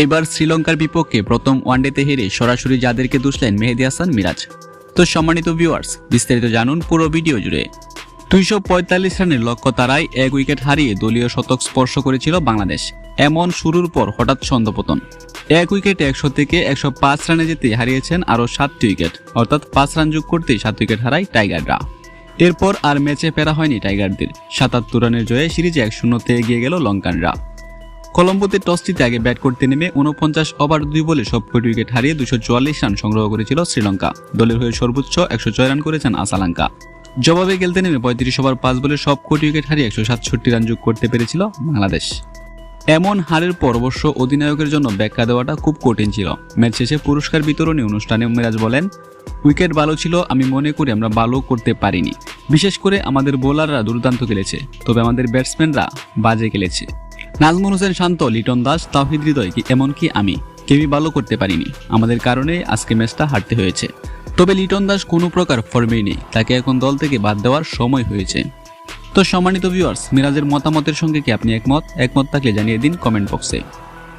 এবার শ্রীলঙ্কার বিপক্ষে প্রথম ওয়ানডেতে হেরে সরাসরি যাদেরকে দুষলেন মেহেদি হাসান মিরাজ। তো সম্মানিত ভিউয়ার্স বিস্তারিত জানুন পুরো ভিডিও জুড়ে। দুইশো পঁয়তাল্লিশ রানের লক্ষ্য তারাই এক উইকেট হারিয়ে দলীয় শতক স্পর্শ করেছিল বাংলাদেশ। এমন শুরুর পর হঠাৎ ছন্দপতন। এক উইকেটে একশো থেকে একশো পাঁচ রানে যেতে হারিয়েছেন আরও সাতটি উইকেট, অর্থাৎ পাঁচ রান যোগ করতেই সাত উইকেট হারায় টাইগাররা। এরপর আর ম্যাচে ফেরা হয়নি টাইগারদের। সাতাত্তর রানের জয়ে সিরিজে এক শূন্যতে এগিয়ে গেল লঙ্কানরা। কলম্বোতে টসটিতে আগে ব্যাট করতে নেমে উনপঞ্চাশ ওভার দুই বলে সবকটি উইকেট হারিয়ে দুশো রান সংগ্রহ করেছিল শ্রীলঙ্কা। দলের হয়ে সর্বোচ্চ একশো ছয় রান করেছেন আসালাঙ্কা। জবাবে খেলতে নেমে পঁয়ত্রিশ ওভার পাঁচ বলে সব কোটি উইকেট হারিয়ে একশো সাতষট্টি রান যোগ করতে পেরেছিল বাংলাদেশ। এমন হারের পর অবশ্য অধিনায়কের জন্য ব্যাখ্যা দেওয়াটা খুব কঠিন ছিল। ম্যাচ শেষে পুরস্কার বিতরণী অনুষ্ঠানে মিরাজ বলেন, উইকেট ভালো ছিল, আমি মনে করি আমরা ভালো করতে পারিনি। বিশেষ করে আমাদের বোলাররা দুর্দান্ত খেলেছে, তবে আমাদের ব্যাটসম্যানরা বাজে খেলেছে। নাজমুল হোসেন শান্ত, লিটন দাস তাহিদ হৃদয় এমনকি আমি। কেউই ভালো করতে পারিনি। আমাদের কারণে আজকে ম্যাচটা হারতে হয়েছে। তবে লিটন দাস কোনো প্রকার ফর্মেই নেই। তাকে এখন দল থেকে বাদ দেওয়ার সময় হয়েছে। তো সম্মানিত ভিউয়ার্স মিরাজের মতামতের সঙ্গে কি আপনি একমত? একমত থাকলে জানিয়ে দিন কমেন্ট বক্সে।